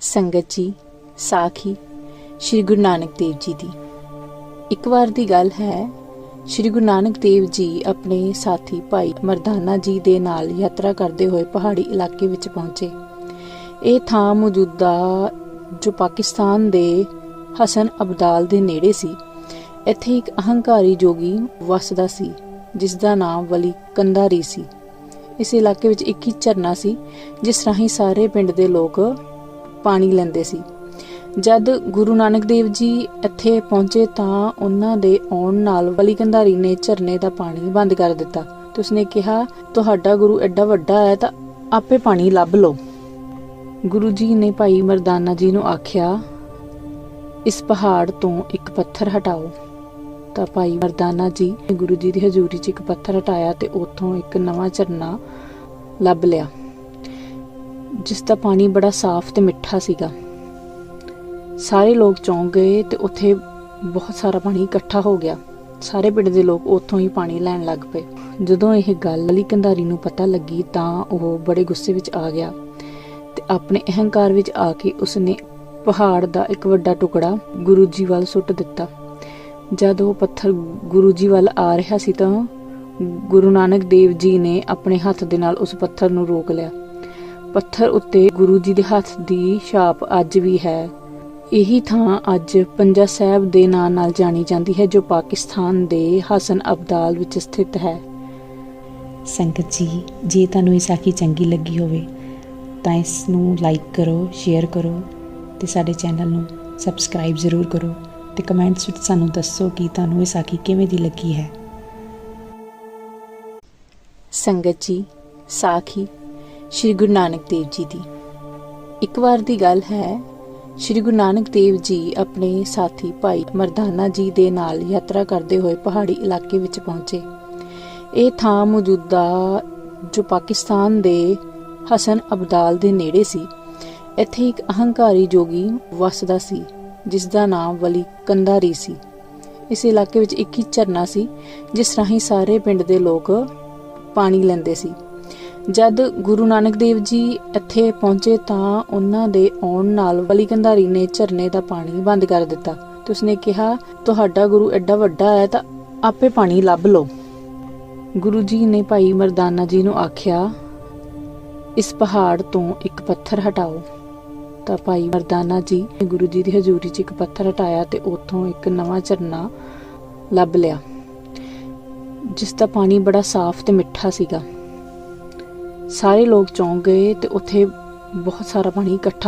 ਸੰਗਤ ਜੀ, ਸਾਖੀ, ਸ੍ਰੀ ਗੁਰੂ ਨਾਨਕ ਦੇਵ ਜੀ ਦੀ। ਇੱਕ ਵਾਰ ਦੀ ਗੱਲ ਹੈ, ਸ੍ਰੀ ਗੁਰੂ ਨਾਨਕ ਦੇਵ ਜੀ ਆਪਣੇ ਸਾਥੀ ਭਾਈ ਮਰਦਾਨਾ ਜੀ ਦੇ ਨਾਲ ਯਾਤਰਾ ਕਰਦੇ ਹੋਏ ਪਹਾੜੀ ਇਲਾਕੇ ਵਿੱਚ ਪਹੁੰਚੇ। ਇਹ ਥਾਂ ਮੌਜੂਦਾ, ਜੋ ਪਾਕਿਸਤਾਨ ਦੇ ਹਸਨ ਅਬਦਾਲ ਦੇ ਨੇੜੇ ਸੀ, ਇੱਥੇ ਇੱਕ ਅਹੰਕਾਰੀ ਜੋਗੀ ਵਸਦਾ ਸੀ ਜਿਸ ਦਾ ਨਾਮ ਵਲੀ ਕੰਦਾਰੀ ਸੀ। ਇਸ ਇਲਾਕੇ ਵਿੱਚ ਇੱਕ ਹੀ ਝਰਨਾ ਸੀ, ਜਿਸ ਰਾਹੀਂ ਸਾਰੇ ਪਿੰਡ ਦੇ ਲੋਕ ਪਾਣੀ ਲੈਂਦੇ ਸੀ। ਜਦ ਗੁਰੂ ਨਾਨਕ ਦੇਵ ਜੀ ਇੱਥੇ ਪਹੁੰਚੇ ਤਾਂ ਉਹਨਾਂ ਦੇ ਆਉਣ ਨਾਲ ਵਲੀ ਕੰਧਾਰੀ ਨੇ ਝਰਨੇ ਦਾ ਪਾਣੀ ਬੰਦ ਕਰ ਦਿੱਤਾ। ਤੇ ਉਸਨੇ ਕਿਹਾ, ਤੁਹਾਡਾ ਗੁਰੂ ਐਡਾ ਵੱਡਾ ਹੈ ਤਾਂ ਆਪੇ ਪਾਣੀ ਲੱਭ ਲਓ। ਗੁਰੂ ਜੀ ਨੇ ਭਾਈ ਮਰਦਾਨਾ ਜੀ ਨੂੰ ਆਖਿਆ, ਇਸ ਪਹਾੜ ਤੋਂ ਇੱਕ ਪੱਥਰ ਹਟਾਓ। ਤਾਂ ਭਾਈ ਮਰਦਾਨਾ ਜੀ ਨੇ ਗੁਰੂ ਜੀ ਦੀ ਹਜ਼ੂਰੀ 'ਚ ਇੱਕ ਪੱਥਰ ਹਟਾਇਆ ਤੇ ਉੱਥੋਂ ਇੱਕ ਨਵਾਂ ਝਰਨਾ ਲੱਭ ਲਿਆ। ਜਿਸ ਦਾ ਪਾਣੀ ਬੜਾ ਸਾਫ਼ ਤੇ ਮਿੱਠਾ ਸੀਗਾ। ਸਾਰੇ ਲੋਕ ਚੌਂਕ ਗਏ ਤੇ ਉੱਥੇ ਬਹੁਤ ਸਾਰਾ ਪਾਣੀ ਇਕੱਠਾ ਹੋ ਗਿਆ। ਸਾਰੇ ਪਿੰਡ ਦੇ ਲੋਕ ਉੱਥੋਂ ਹੀ ਪਾਣੀ ਲੈਣ ਲੱਗ ਪਏ। ਜਦੋਂ ਇਹ ਗੱਲ ਅਲੀ ਕੰਧਾਰੀ ਨੂੰ ਪਤਾ ਲੱਗੀ ਤਾਂ ਉਹ ਬੜੇ ਗੁੱਸੇ ਵਿੱਚ ਆ ਗਿਆ ਤੇ ਆਪਣੇ ਅਹੰਕਾਰ ਵਿੱਚ ਆ ਕੇ ਉਸਨੇ ਪਹਾੜ ਦਾ ਇੱਕ ਵੱਡਾ ਟੁਕੜਾ ਗੁਰੂ ਜੀ ਵੱਲ ਸੁੱਟ ਦਿੱਤਾ। ਜਦ ਉਹ ਪੱਥਰ ਗੁਰੂ ਜੀ ਵੱਲ ਆ ਰਿਹਾ ਸੀ ਤਾਂ ਗੁਰੂ ਨਾਨਕ ਦੇਵ ਜੀ ਨੇ ਆਪਣੇ ਹੱਥ ਦੇ ਨਾਲ ਉਸ ਪੱਥਰ ਨੂੰ ਰੋਕ ਲਿਆ। ਪੱਥਰ ਉੱਤੇ ਗੁਰੂ ਜੀ ਦੇ ਹੱਥ ਦੀ ਛਾਪ ਅੱਜ ਵੀ ਹੈ। ਇਹੀ ਥਾਂ ਅੱਜ ਪੰਜਾ ਸਾਹਿਬ ਦੇ ਨਾਂ ਨਾਲ ਜਾਣੀ ਜਾਂਦੀ ਹੈ ਜੋ ਪਾਕਿਸਤਾਨ ਦੇ ਹਸਨ ਅਬਦਾਲ ਵਿੱਚ ਸਥਿਤ ਹੈ। ਸੰਗਤ ਜੀ ਜੇ ਤੁਹਾਨੂੰ ਇਹ ਸਾਖੀ ਚੰਗੀ ਲੱਗੀ ਹੋਵੇ ਤਾਂ ਇਸ ਨੂੰ ਲਾਈਕ ਕਰੋ ਸ਼ੇਅਰ ਕਰੋ ਤੇ ਸਾਡੇ ਚੈਨਲ ਨੂੰ ਸਬਸਕ੍ਰਾਈਬ ਜ਼ਰੂਰ ਕਰੋ ਤੇ ਕਮੈਂਟਸ ਵਿੱਚ ਸਾਨੂੰ ਦੱਸੋ ਕਿ ਤੁਹਾਨੂੰ ਇਹ ਸਾਖੀ ਕਿਵੇਂ ਦੀ ਲੱਗੀ ਹੈ। ਸੰਗਤ ਜੀ ਸਾਖੀ ਸ੍ਰੀ ਗੁਰੂ ਨਾਨਕ ਦੇਵ ਜੀ ਦੀ। ਇੱਕ ਵਾਰ ਦੀ ਗੱਲ ਹੈ, ਸ੍ਰੀ ਗੁਰੂ ਨਾਨਕ ਦੇਵ ਜੀ ਆਪਣੇ ਸਾਥੀ ਭਾਈ ਮਰਦਾਨਾ ਜੀ ਦੇ ਨਾਲ ਯਾਤਰਾ ਕਰਦੇ ਹੋਏ ਪਹਾੜੀ ਇਲਾਕੇ ਵਿੱਚ ਪਹੁੰਚੇ। ਇਹ ਥਾਂ ਮੌਜੂਦਾ ਜੋ ਪਾਕਿਸਤਾਨ ਦੇ ਹਸਨ ਅਬਦਾਲ ਦੇ ਨੇੜੇ ਸੀ, ਇੱਥੇ ਇੱਕ ਅਹੰਕਾਰੀ ਜੋਗੀ ਵਸਦਾ ਸੀ, ਜਿਸ ਦਾ ਨਾਮ ਵਲੀ ਕੰਦਾਰੀ ਸੀ। ਇਸ ਇਲਾਕੇ ਵਿੱਚ ਇੱਕ ਹੀ ਝਰਨਾ ਸੀ, ਜਿਸ ਰਾਹੀਂ ਸਾਰੇ ਪਿੰਡ ਦੇ ਲੋਕ ਪਾਣੀ ਲੈਂਦੇ ਸੀ। ਜਦ ਗੁਰੂ ਨਾਨਕ ਦੇਵ ਜੀ ਇੱਥੇ ਪਹੁੰਚੇ ਤਾਂ ਉਹਨਾਂ ਦੇ ਆਉਣ ਨਾਲ ਬਲੀ ਕੰਧਾਰੀ ਨੇ ਝਰਨੇ ਦਾ ਪਾਣੀ ਬੰਦ ਕਰ ਦਿੱਤਾ ਤੇ ਉਸਨੇ ਕਿਹਾ, ਤੁਹਾਡਾ ਗੁਰੂ ਐਡਾ ਵੱਡਾ ਹੈ ਤਾਂ ਆਪੇ ਪਾਣੀ ਲੱਭ ਲਓ। ਗੁਰੂ ਜੀ ਨੇ ਭਾਈ ਮਰਦਾਨਾ ਜੀ ਨੂੰ ਆਖਿਆ, ਇਸ ਪਹਾੜ ਤੋਂ ਇੱਕ ਪੱਥਰ ਹਟਾਓ। ਤਾਂ ਭਾਈ ਮਰਦਾਨਾ ਜੀ ਨੇ ਗੁਰੂ ਜੀ ਦੀ ਹਜ਼ੂਰੀ 'ਚ ਇੱਕ ਪੱਥਰ ਹਟਾਇਆ ਤੇ ਉੱਥੋਂ ਇੱਕ ਨਵਾਂ ਝਰਨਾ ਲੱਭ ਲਿਆ, ਜਿਸ ਦਾ ਪਾਣੀ ਬੜਾ ਸਾਫ਼ ਤੇ ਮਿੱਠਾ ਸੀਗਾ। ਸਾਰੇ ਲੋਕ ਚੌਂਕ ਗਏ ਤੇ ਉੱਥੇ ਬਹੁਤ ਸਾਰਾ ਪਾਣੀ ਇਕੱਠਾ